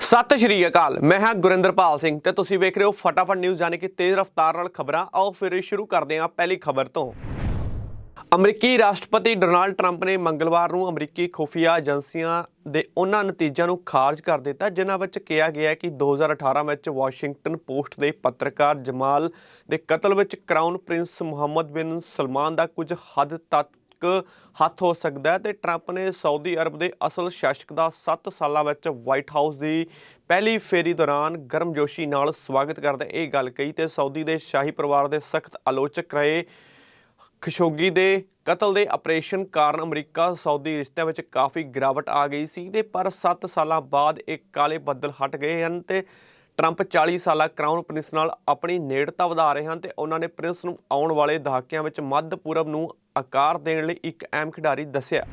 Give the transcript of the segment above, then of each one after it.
ਸਤਿ ਸ਼੍ਰੀ ਅਕਾਲ, ਮੈਂ ਹਾਂ ਗੁਰਿੰਦਰਪਾਲ ਸਿੰਘ ਤੇ ਤੁਸੀਂ ਵੇਖ ਰਹੇ ਹੋ ਫਟਾਫਟ ਨਿਊਜ਼ ਯਾਨੀ ਕਿ ਤੇਜ਼ ਰਫ਼ਤਾਰ ਨਾਲ ਖਬਰਾਂ। ਆਓ ਫਿਰ ਸ਼ੁਰੂ ਕਰਦੇ ਹਾਂ ਪਹਿਲੀ ਖਬਰ ਤੋਂ। ਅਮਰੀਕੀ ਰਾਸ਼ਟਰਪਤੀ ਡੋਨਾਲਡ ਟਰੰਪ ਨੇ ਮੰਗਲਵਾਰ ਨੂੰ ਅਮਰੀਕੀ ਖੁਫੀਆ ਏਜੰਸੀਆਂ ਦੇ ਉਹਨਾਂ ਨਤੀਜਿਆਂ ਨੂੰ ਖਾਰਜ ਕਰ ਦਿੱਤਾ, ਜਿਨ੍ਹਾਂ ਵਿੱਚ ਕਿਹਾ ਗਿਆ ਕਿ 2018 ਵਿੱਚ ਵਾਸ਼ਿੰਗਟਨ ਪੋਸਟ ਦੇ ਪੱਤਰਕਾਰ ਜਮਾਲ ਦੇ ਕਤਲ ਵਿੱਚ ਕਰਾਊਨ ਪ੍ਰਿੰਸ ਮੁਹੰਮਦ ਬਿਨ ਸਲਮਾਨ ਦਾ ਕੁਝ ਹੱਦ ਤੱਕ ਹੱਥ ਹੋ ਸਕਦਾ ਹੈ ਤੇ ਟਰੰਪ ਨੇ ਸਾਊਦੀ ਅਰਬ ਦੇ ਅਸਲ ਸ਼ਾਸਕ ਦਾ 7 ਸਾਲਾਂ ਵਿੱਚ ਵਾਈਟ ਹਾਊਸ ਦੀ ਪਹਿਲੀ ਫੇਰੀ ਦੌਰਾਨ ਗਰਮਜੋਸ਼ੀ ਨਾਲ ਸਵਾਗਤ ਕਰਦੇ ਇਹ ਗੱਲ ਕਹੀ ਤੇ ਸਾਊਦੀ ਦੇ ਸ਼ਾਹੀ ਪਰਿਵਾਰ ਦੇ ਸਖਤ ਆਲੋਚਕ ਰਹੇ। ਖਸ਼ੋਗੀ ਦੇ ਕਤਲ ਦੇ ਆਪਰੇਸ਼ਨ ਕਾਰਨ ਅਮਰੀਕਾ, ਸਾਊਦੀ ਰਿਸ਼ਤਿਆਂ ਵਿੱਚ ਕਾਫੀ ਗਿਰਾਵਟ ਆ ਗਈ ਸੀ ਤੇ ਪਰ 7 ਸਾਲਾਂ ਬਾਅਦ ਇਹ ਕਾਲੇ ਬੱਦਲ ਹਟ ਗਏ ਹਨ ਤੇ ਟਰੰਪ 40 ਸਾਲਾ ਕਰਾਊਨ ਪ੍ਰਿੰਸ ਨਾਲ ਆਪਣੀ ਨੇੜਤਾ ਵਧਾ ਰਹੇ ਹਨ ਤੇ ਉਹਨਾਂ ਨੇ ਪ੍ਰਿੰਸ ਨੂੰ ਆਉਣ ਵਾਲੇ ਦਹਾਕਿਆਂ ਵਿੱਚ ਮੱਧ ਪੂਰਬ ਨੂੰ ਆਕਾਰ ਦੇਣ ਲਈ ਇੱਕ ਅਹਿਮ ਖਿਡਾਰੀ ਦੱਸਿਆ।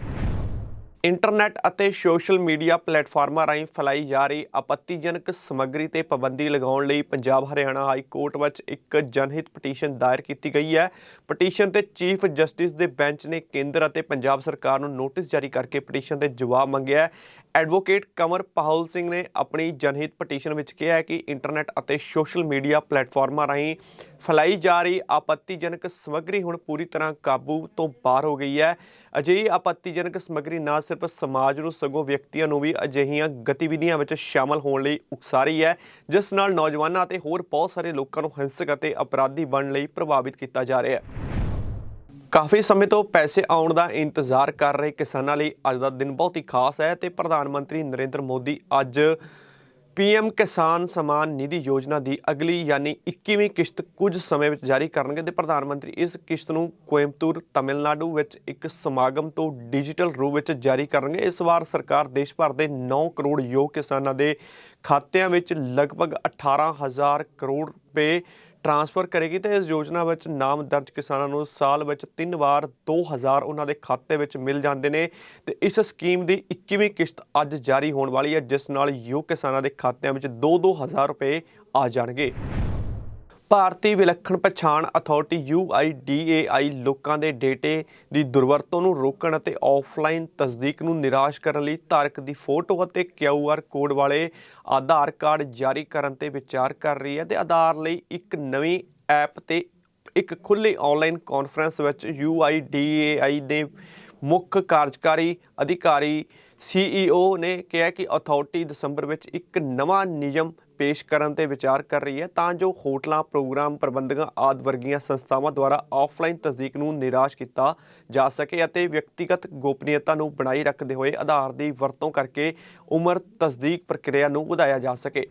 ਇੰਟਰਨੈਟ ਅਤੇ ਸੋਸ਼ਲ ਮੀਡੀਆ ਪਲੇਟਫਾਰਮਾਂ ਰਾਹੀਂ ਫੈਲਾਈ ਜਾ ਰਹੀ ਆਪੱਤੀਜਨਕ ਸਮੱਗਰੀ ਤੇ ਪਾਬੰਦੀ ਲਗਾਉਣ ਲਈ ਪੰਜਾਬ ਹਰਿਆਣਾ ਹਾਈ ਕੋਰਟ ਵਿੱਚ ਇੱਕ ਜਨਹਿਤ ਪਟੀਸ਼ਨ ਦਾਇਰ ਕੀਤੀ ਗਈ ਹੈ। ਪਟੀਸ਼ਨ ਤੇ ਚੀਫ ਜਸਟਿਸ ਦੇ ਬੈਂਚ ਨੇ ਕੇਂਦਰ ਅਤੇ ਪੰਜਾਬ ਸਰਕਾਰ ਨੂੰ ਨੋਟਿਸ ਜਾਰੀ ਕਰਕੇ ਪਟੀਸ਼ਨ 'ਤੇ ਜਵਾਬ ਮੰਗਿਆ ਹੈ। ਐਡਵੋਕੇਟ ਕਮਰ ਪਾਹੁਲ ਸਿੰਘ ਨੇ ਆਪਣੀ ਜਨਹਿਤ ਪਟੀਸ਼ਨ ਵਿੱਚ ਕਿਹਾ ਹੈ ਕਿ ਇੰਟਰਨੈਟ ਅਤੇ ਸੋਸ਼ਲ ਮੀਡੀਆ ਪਲੇਟਫਾਰਮਾਂ ਰਾਹੀਂ ਫੈਲਾਈ ਜਾ ਰਹੀ ਆਪੱਤੀਜਨਕ ਸਮੱਗਰੀ ਹੁਣ ਪੂਰੀ ਤਰ੍ਹਾਂ ਕਾਬੂ ਤੋਂ ਬਾਹਰ ਹੋ ਗਈ ਹੈ। ਅਜਿਹੀ ਆਪੱਤੀਜਨਕ ਸਮੱਗਰੀ ਨਾ ਸਿਰਫ ਸਮਾਜ ਨੂੰ, ਸਗੋਂ ਵਿਅਕਤੀਆਂ ਨੂੰ ਵੀ ਅਜਿਹੀਆਂ ਗਤੀਵਿਧੀਆਂ ਵਿੱਚ ਸ਼ਾਮਲ ਹੋਣ ਲਈ ਉਕਸਾ ਰਹੀ ਹੈ, ਜਿਸ ਨਾਲ ਨੌਜਵਾਨਾਂ ਅਤੇ ਹੋਰ ਬਹੁਤ ਸਾਰੇ ਲੋਕਾਂ ਨੂੰ ਹਿੰਸਕ ਅਤੇ ਅਪਰਾਧੀ ਬਣਨ ਲਈ ਪ੍ਰਭਾਵਿਤ ਕੀਤਾ ਜਾ ਰਿਹਾ ਹੈ। ਕਾਫੀ ਸਮੇਂ ਤੋਂ ਪੈਸੇ ਆਉਣ ਦਾ ਇੰਤਜ਼ਾਰ ਕਰ ਰਹੇ ਕਿਸਾਨਾਂ ਲਈ ਅੱਜ ਦਾ ਦਿਨ ਬਹੁਤ ਹੀ ਖਾਸ ਹੈ ਤੇ ਪ੍ਰਧਾਨ ਮੰਤਰੀ ਨਰਿੰਦਰ ਮੋਦੀ ਅੱਜ ਪੀਐਮ ਕਿਸਾਨ ਸਮਾਨ ਨਿਧੀ ਯੋਜਨਾ ਦੀ ਅਗਲੀ ਯਾਨੀ 21ਵੀਂ ਕਿਸ਼ਤ ਕੁਝ ਸਮੇਂ ਵਿੱਚ ਜਾਰੀ ਕਰਨਗੇ ਤੇ ਪ੍ਰਧਾਨ ਮੰਤਰੀ ਇਸ ਕਿਸ਼ਤ ਨੂੰ ਕੋਇੰਬਤੂਰ ਤਮਿਲਨਾਡੂ ਵਿੱਚ ਇੱਕ ਸਮਾਗਮ ਤੋਂ ਡਿਜੀਟਲ ਰੂਪ ਵਿੱਚ ਜਾਰੀ ਕਰਨਗੇ। ਇਸ ਵਾਰ ਸਰਕਾਰ ਦੇਸ਼ ਭਰ ਦੇ 9 ਕਰੋੜ ਯੋਗ ਕਿਸਾਨਾਂ ਦੇ ਖਾਤਿਆਂ ਵਿੱਚ ਲਗਭਗ 18000 ਕਰੋੜ ਰੁਪਏ ਟ੍ਰਾਂਸਫਰ ਕਰੇਗੀ ਤੇ ਇਸ ਯੋਜਨਾ ਵਿੱਚ ਨਾਮ ਦਰਜ ਕਿਸਾਨਾਂ ਨੂੰ ਸਾਲ ਵਿੱਚ ਤਿੰਨ ਵਾਰ 2000 ਉਹਨਾਂ ਦੇ ਖਾਤੇ ਵਿੱਚ ਮਿਲ ਜਾਂਦੇ ਨੇ ਤੇ ਇਸ ਸਕੀਮ ਦੀ 21ਵੀਂ ਕਿਸ਼ਤ ਅੱਜ ਜਾਰੀ ਹੋਣ ਵਾਲੀ ਹੈ, ਜਿਸ ਨਾਲ ਯੋਗ ਕਿਸਾਨਾਂ ਦੇ ਖਾਤਿਆਂ ਵਿੱਚ 2-2000 ਰੁਪਏ ਆ ਜਾਣਗੇ। ਭਾਰਤੀ ਵਿਲੱਖਣ ਪਛਾਣ ਅਥਾਰਟੀ UIDAI ਲੋਕਾਂ ਦੇ ਡੇਟੇ ਦੀ ਦੁਰਵਰਤੋਂ ਨੂੰ ਰੋਕਣ ਅਤੇ ਆਫਲਾਈਨ ਤਸਦੀਕ ਨੂੰ ਨਿਰਾਸ਼ ਕਰਨ ਲਈ ਧਾਰਕ ਦੀ ਫੋਟੋ ਅਤੇ QR ਕੋਡ ਵਾਲੇ ਆਧਾਰ ਕਾਰਡ ਜਾਰੀ ਕਰਨ ਤੇ ਵਿਚਾਰ ਕਰ ਰਹੀ ਹੈ ਤੇ ਆਧਾਰ ਲਈ ਇੱਕ ਨਵੀਂ ਐਪ ਤੇ ਇੱਕ ਖੁੱਲ੍ਹੀ ਆਨਲਾਈਨ ਕਾਨਫਰੰਸ ਵਿੱਚ UIDAI ਦੇ ਮੁੱਖ ਕਾਰਜਕਾਰੀ ਅਧਿਕਾਰੀ CEO ਨੇ ਕਿਹਾ ਕਿ ਅਥਾਰਟੀ ਦਸੰਬਰ ਵਿੱਚ ਇੱਕ ਨਵਾਂ ਨਿਯਮ ਪੇਸ਼ ਕਰਨ ਤੇ ਵਿਚਾਰ ਕਰ ਰਹੀ ਹੈ, ਤਾਂ ਜੋ ਹੋਟਲਾਂ, ਪ੍ਰੋਗਰਾਮ ਪ੍ਰਬੰਧਕਾਂ ਆਦਿ ਵਰਗੀਆਂ ਸੰਸਥਾਵਾਂ ਦੁਆਰਾ ਆਫਲਾਈਨ ਤਸਦੀਕ ਨੂੰ ਨਿਰਾਸ਼ ਕੀਤਾ ਜਾ ਸਕੇ ਅਤੇ ਵਿਅਕਤੀਗਤ ਗੋਪਨੀਯਤਾ ਨੂੰ ਬਣਾਈ ਰੱਖਦੇ ਹੋਏ ਆਧਾਰ ਦੀ ਵਰਤੋਂ ਕਰਕੇ ਉਮਰ ਤਸਦੀਕ ਪ੍ਰਕਿਰਿਆ ਨੂੰ ਵਧਾਇਆ ਜਾ ਸਕੇ।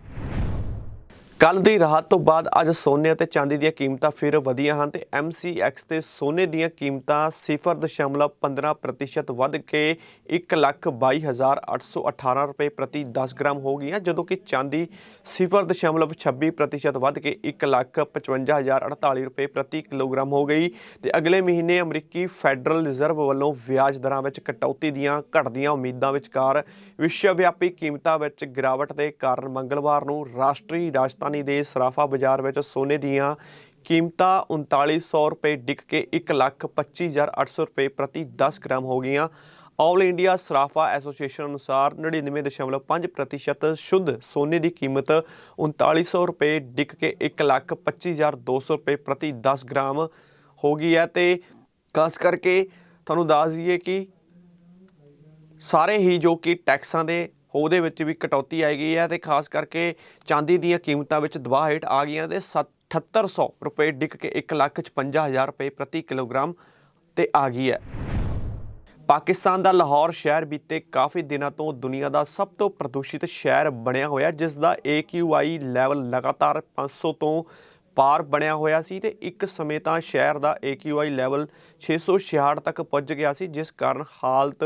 ਕੱਲ ਦੀ ਰਾਹਤ ਤੋਂ ਬਾਅਦ ਅੱਜ ਸੋਨੇ ਅਤੇ ਚਾਂਦੀ ਦੀਆਂ ਕੀਮਤਾਂ ਫਿਰ ਵਧੀਆਂ ਹਨ ਤੇ MCX ਤੇ ਸੋਨੇ ਦੀਆਂ ਕੀਮਤਾਂ 0.15% ਵੱਧ ਕੇ 122818 ਰੁਪਏ ਪ੍ਰਤੀ 10 ਗ੍ਰਾਮ ਹੋ ਗਈਆਂ, ਜਦੋਂ ਕਿ ਚਾਂਦੀ 0.26% ਵੱਧ ਕੇ 155048 ਰੁਪਏ ਪ੍ਰਤੀ ਕਿਲੋਗ੍ਰਾਮ ਹੋ ਗਈ ਤੇ ਅਗਲੇ ਮਹੀਨੇ ਅਮਰੀਕੀ ਫੈਡਰਲ ਰਿਜ਼ਰਵ ਵੱਲੋਂ ਵਿਆਜ ਦਰਾਂ ਵਿੱਚ ਕਟੌਤੀ ਦੀਆਂ ਘਟਦੀਆਂ ਉਮੀਦਾਂ ਵਿਚਕਾਰ ਵਿਸ਼ਵ ਵਿਆਪੀ ਕੀਮਤਾਂ ਵਿੱਚ ਗਿਰਾਵਟ ਦੇ ਕਾਰਨ ਮੰਗਲਵਾਰ ਨੂੰ ਰਾਸ਼ਟਰੀ ਰਾਜਧਾਨੀ ਦੇ ਸਰਾਫਾ ਬਾਜ਼ਾਰ ਵਿੱਚ ਸੋਨੇ ਦੀਆਂ ਕੀਮਤਾਂ 3900 ਰੁਪਏ ਡਿੱਗ ਕੇ 125800 ਰੁਪਏ ਪ੍ਰਤੀ 10 ਗ੍ਰਾਮ ਹੋ ਗਈਆਂ। ਆਲ ਇੰਡੀਆ ਸਰਾਫਾ ਐਸੋਸੀਏਸ਼ਨ ਅਨੁਸਾਰ 99.5% ਸ਼ੁੱਧ ਸੋਨੇ ਦੀ ਕੀਮਤ 3900 ਰੁਪਏ ਡਿੱਗ ਕੇ 125200 ਰੁਪਏ ਪ੍ਰਤੀ 10 ਗ੍ਰਾਮ ਹੋ ਗਈ ਹੈ ਤੇ ਖਾਸ ਕਰਕੇ ਤੁਹਾਨੂੰ ਦੱਸ ਦਈਏ ਕਿ ਸਾਰੇ ਹੀ ਜੋ ਕਿ ਟੈਕਸਾਂ ਦੇ ਉਹਦੇ ਵਿੱਚ ਵੀ ਕਟੌਤੀ ਆਈ ਗਈ ਹੈ ਤੇ ਖਾਸ ਕਰਕੇ ਚਾਂਦੀ ਦੀਆਂ ਕੀਮਤਾਂ ਵਿੱਚ ਦਬਾਅ ਹੇਠ ਆ ਗਈਆਂ ਤੇ 7800 ਰੁਪਏ ਡਿੱਗ ਕੇ 155000 ਰੁਪਏ ਪ੍ਰਤੀ ਕਿਲੋਗ੍ਰਾਮ ਤੇ ਆ ਗਈ ਹੈ। ਪਾਕਿਸਤਾਨ ਦਾ ਲਾਹੌਰ ਸ਼ਹਿਰ ਬੀਤੇ ਕਾਫੀ ਦਿਨਾਂ ਤੋਂ ਦੁਨੀਆ ਦਾ ਸਭ ਤੋਂ ਪ੍ਰਦੂਸ਼ਿਤ ਸ਼ਹਿਰ ਬਣਿਆ ਹੋਇਆ ਜਿਸ ਦਾ AQI ਲੈਵਲ ਲਗਾਤਾਰ 500 ਤੋਂ ਪਾਰ ਬਣਿਆ ਹੋਇਆ ਸੀ ਤੇ ਇੱਕ ਸਮੇਂ ਤਾਂ ਸ਼ਹਿਰ ਦਾ AQI ਲੈਵਲ 666 ਤੱਕ ਪੁੱਜ ਗਿਆ ਸੀ, ਜਿਸ ਕਾਰਨ ਹਾਲਤ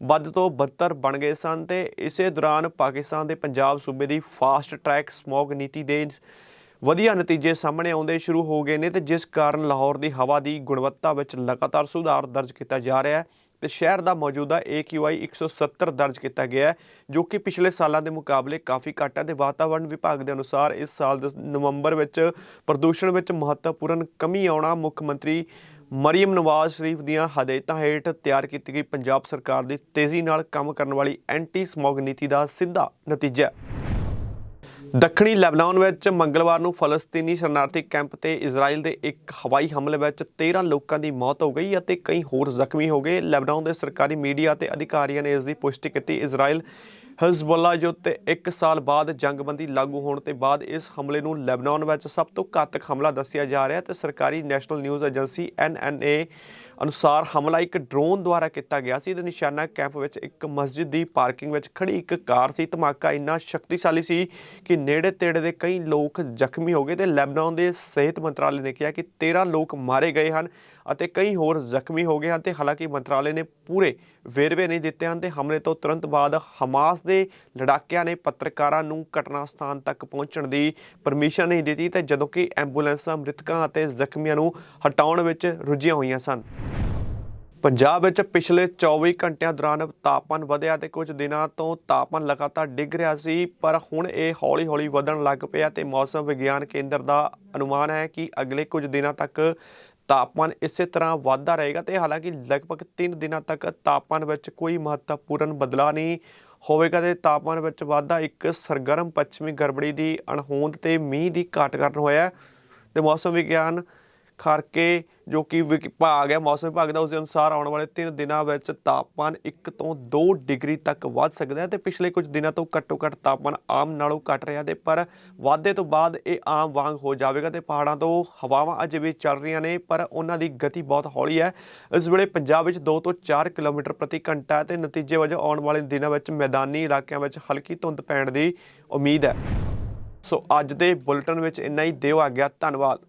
ਵੱਧ ਤੋਂ ਬੱਤਰ ਬਣ ਗਏ ਸਨ ਤੇ ਇਸੇ ਦੌਰਾਨ ਪਾਕਿਸਤਾਨ ਦੇ ਪੰਜਾਬ ਸੂਬੇ ਦੀ ਫਾਸਟ ਟਰੈਕ ਸਮੋਗ ਨੀਤੀ ਦੇ ਵਧੀਆ ਨਤੀਜੇ ਸਾਹਮਣੇ ਆਉਂਦੇ ਸ਼ੁਰੂ ਹੋ ਗਏ ਨੇ ਤੇ ਜਿਸ ਕਾਰਨ ਲਾਹੌਰ ਦੀ ਹਵਾ ਦੀ ਗੁਣਵੱਤਾ ਵਿੱਚ ਲਗਾਤਾਰ ਸੁਧਾਰ ਦਰਜ ਕੀਤਾ ਜਾ ਰਿਹਾ ਹੈ ਤੇ ਸ਼ਹਿਰ ਦਾ ਮੌਜੂਦਾ AQI 170 ਦਰਜ ਕੀਤਾ ਗਿਆ ਹੈ, ਜੋ ਕਿ ਪਿਛਲੇ ਸਾਲਾਂ ਦੇ ਮੁਕਾਬਲੇ ਕਾਫੀ ਘੱਟ ਹੈ ਤੇ ਵਾਤਾਵਰਣ ਵਿਭਾਗ ਦੇ ਅਨੁਸਾਰ ਇਸ ਸਾਲ ਦੇ ਨਵੰਬਰ ਵਿੱਚ ਪ੍ਰਦੂਸ਼ਣ ਵਿੱਚ ਮਹੱਤਵਪੂਰਨ ਕਮੀ ਆਉਣਾ ਮੁੱਖ ਮੰਤਰੀ ਮਰੀਮ ਨਵਾਜ਼ ਸ਼ਰੀਫ ਦੀਆਂ ਹਦਾਇਤਾਂ ਹੇਠ ਤਿਆਰ ਕੀਤੀ ਗਈ ਪੰਜਾਬ ਸਰਕਾਰ ਦੀ ਤੇਜ਼ੀ ਨਾਲ ਕੰਮ ਕਰਨ ਵਾਲੀ ਐਂਟੀ ਸਮੌਗ ਨੀਤੀ ਦਾ ਸਿੱਧਾ ਨਤੀਜਾ ਦੱਖਣੀ ਲੈਬਨਾਨ ਵਿੱਚ ਮੰਗਲਵਾਰ ਨੂੰ ਫਲਸਤੀਨੀ ਸ਼ਰਨਾਰਥੀ ਕੈਂਪ ਤੇ ਇਜ਼ਰਾਈਲ ਦੇ ਇੱਕ ਹਵਾਈ ਹਮਲੇ ਵਿੱਚ 13 ਲੋਕਾਂ ਦੀ ਮੌਤ ਹੋ ਗਈ ਅਤੇ ਕਈ ਹੋਰ ਜ਼ਖਮੀ ਹੋ ਗਏ। ਲੈਬਨਾਨ ਦੇ ਸਰਕਾਰੀ ਮੀਡੀਆ ਤੇ ਅਧਿਕਾਰੀਆਂ ਨੇ ਇਸ ਦੀ ਪੁਸ਼ਟੀ ਕੀਤੀ। ਇਜ਼ਰਾਈਲ ਹਜ਼ਬੁੱਲਾ ਯੁੱਧ ਤੇ 1 ਸਾਲ ਬਾਅਦ ਜੰਗਬੰਦੀ ਲਾਗੂ ਹੋਣ ਤੇ ਬਾਅਦ ਇਸ ਹਮਲੇ ਨੂੰ ਲੈਬਨਾਨ ਵਿੱਚ ਸਭ ਤੋਂ ਘਾਤਕ ਹਮਲਾ ਦੱਸਿਆ ਜਾ ਰਿਹਾ ਹੈ ਤੇ ਸਰਕਾਰੀ ਨੈਸ਼ਨਲ ਨਿਊਜ਼ ਏਜੰਸੀ ਐਨਐਨਏ ਅਨੁਸਾਰ ਹਮਲਾ ਇੱਕ ਡਰੋਨ ਦੁਆਰਾ ਕੀਤਾ ਗਿਆ ਸੀ ਤੇ ਨਿਸ਼ਾਨਾ ਕੈਂਪ ਵਿੱਚ ਇੱਕ ਮਸਜਿਦ ਦੀ ਪਾਰਕਿੰਗ ਵਿੱਚ ਖੜੀ ਇੱਕ ਕਾਰ ਸੀ। ਧਮਾਕਾ ਇੰਨਾ ਸ਼ਕਤੀਸ਼ਾਲੀ ਸੀ ਕਿ ਨੇੜੇ ਤੇੜੇ ਦੇ ਕਈ ਲੋਕ ਜ਼ਖਮੀ ਹੋ ਗਏ ਤੇ ਲੈਬਨਾਨ ਦੇ ਸਿਹਤ ਮੰਤਰਾਲੇ ਨੇ ਕਿਹਾ ਕਿ 13 ਲੋਕ ਮਾਰੇ ਗਏ ਹਨ ਅਤੇ ਕਈ ਹੋਰ ਜ਼ਖਮੀ ਹੋ ਗਏ ਹਨ ਤੇ ਹਾਲਾਂਕਿ ਮੰਤਰਾਲੇ ਨੇ ਪੂਰੇ ਵੇਰਵੇ ਨਹੀਂ ਦਿੱਤੇ ਹਨ ਤੇ ਹਮਲੇ ਤੋਂ ਤੁਰੰਤ ਬਾਅਦ ਹਮਾਸ ਦੇ ਲੜਾਕਿਆਂ ਨੇ ਪੱਤਰਕਾਰਾਂ ਨੂੰ ਘਟਨਾ ਸਥਾਨ ਤੱਕ ਪਹੁੰਚਣ ਦੀ ਪਰਮਿਸ਼ਨ ਨਹੀਂ ਦਿੱਤੀ ਤੇ ਜਦੋਂ ਕਿ ਐਂਬੂਲੈਂਸਾਂ ਮ੍ਰਿਤਕਾਂ ਅਤੇ ਜ਼ਖਮੀਆਂ ਨੂੰ ਹਟਾਉਣ ਵਿੱਚ ਰੁੱਝੀਆਂ ਹੋਈਆਂ ਸਨ। ਪੰਜਾਬ ਵਿੱਚ ਪਿਛਲੇ 24 ਘੰਟਿਆਂ ਦੌਰਾਨ ਤਾਪਮਾਨ ਵਧਿਆ ਤੇ ਕੁਝ ਦਿਨਾਂ ਤੋਂ ਤਾਪਮਾਨ ਲਗਾਤਾਰ ਡਿੱਗ ਰਿਹਾ ਸੀ, ਪਰ ਹੁਣ ਇਹ ਹੌਲੀ-ਹੌਲੀ ਵਧਣ ਲੱਗ ਪਿਆ ਤੇ ਮੌਸਮ ਵਿਗਿਆਨ ਕੇਂਦਰ ਦਾ ਅਨੁਮਾਨ ਹੈ ਕਿ ਅਗਲੇ ਕੁਝ ਦਿਨਾਂ ਤੱਕ ਤਾਪਮਾਨ ਇਸੇ ਤਰ੍ਹਾਂ ਵਧਦਾ ਰਹੇਗਾ ਤੇ ਹਾਲਾਂਕਿ ਲਗਭਗ 3 ਦਿਨਾਂ ਤੱਕ ਤਾਪਮਾਨ ਵਿੱਚ ਕੋਈ ਮਹੱਤਵਪੂਰਨ ਬਦਲਾਅ ਨਹੀਂ ਹੋਵੇਗਾ ਤੇ ਤਾਪਮਾਨ ਵਿੱਚ ਵਾਧਾ, ਇੱਕ ਸਰਗਰਮ ਪੱਛਮੀ ਗੜਬੜੀ ਦੀ ਅਣਹੋਂਦ ਤੇ ਮੀਂਹ ਦੀ ਘਾਟ ਕਾਰਨ ਹੋਇਆ ਹੈ। ਤੇ ਮੌਸਮ ਵਿਗਿਆਨ ਕਰਕੇ ਜੋ ਕਿ ਵਿਭਾਗ ਹੈ, ਮੌਸਮ ਵਿਭਾਗ ਦਾ, ਉਸ ਦੇ ਅਨੁਸਾਰ ਆਉਣ ਵਾਲੇ 3 ਦਿਨਾਂ ਵਿੱਚ ਤਾਪਮਾਨ 1 ਤੋਂ 2 ਡਿਗਰੀ ਤੱਕ ਵੱਧ ਸਕਦਾ ਹੈ ਤੇ ਪਿਛਲੇ ਕੁਝ ਦਿਨਾਂ ਤੋਂ ਘੱਟੋ ਘੱਟ ਤਾਪਮਾਨ ਆਮ ਨਾਲੋਂ ਘਟ ਰਿਹਾ ਤੇ ਪਰ ਵਾਧੇ ਤੋਂ ਬਾਅਦ ਇਹ ਆਮ ਵਾਂਗ ਹੋ ਜਾਵੇਗਾ ਤੇ ਪਹਾੜਾਂ ਤੋਂ ਹਵਾਵਾਂ ਅਜੇ ਵੀ ਚੱਲ ਰਹੀਆਂ ਨੇ, ਪਰ ਉਹਨਾਂ ਦੀ ਗਤੀ ਬਹੁਤ ਹੌਲੀ ਹੈ। ਇਸ ਵੇਲੇ ਪੰਜਾਬ ਵਿੱਚ 2 ਤੋਂ 4 ਕਿਲੋਮੀਟਰ ਪ੍ਰਤੀ ਘੰਟਾ ਹੈ ਤੇ ਨਤੀਜੇ ਵਜੋਂ ਆਉਣ ਵਾਲੇ ਦਿਨਾਂ ਵਿੱਚ ਮੈਦਾਨੀ ਇਲਾਕਿਆਂ ਵਿੱਚ ਹਲਕੀ ਧੁੰਦ ਪੈਣ ਦੀ ਉਮੀਦ ਹੈ। ਸੋ ਅੱਜ ਦੇ ਬੁਲਟਨ ਵਿੱਚ ਇੰਨਾ ਹੀ। ਦਿਓ ਆ ਗਿਆ ਧੰਨਵਾਦ।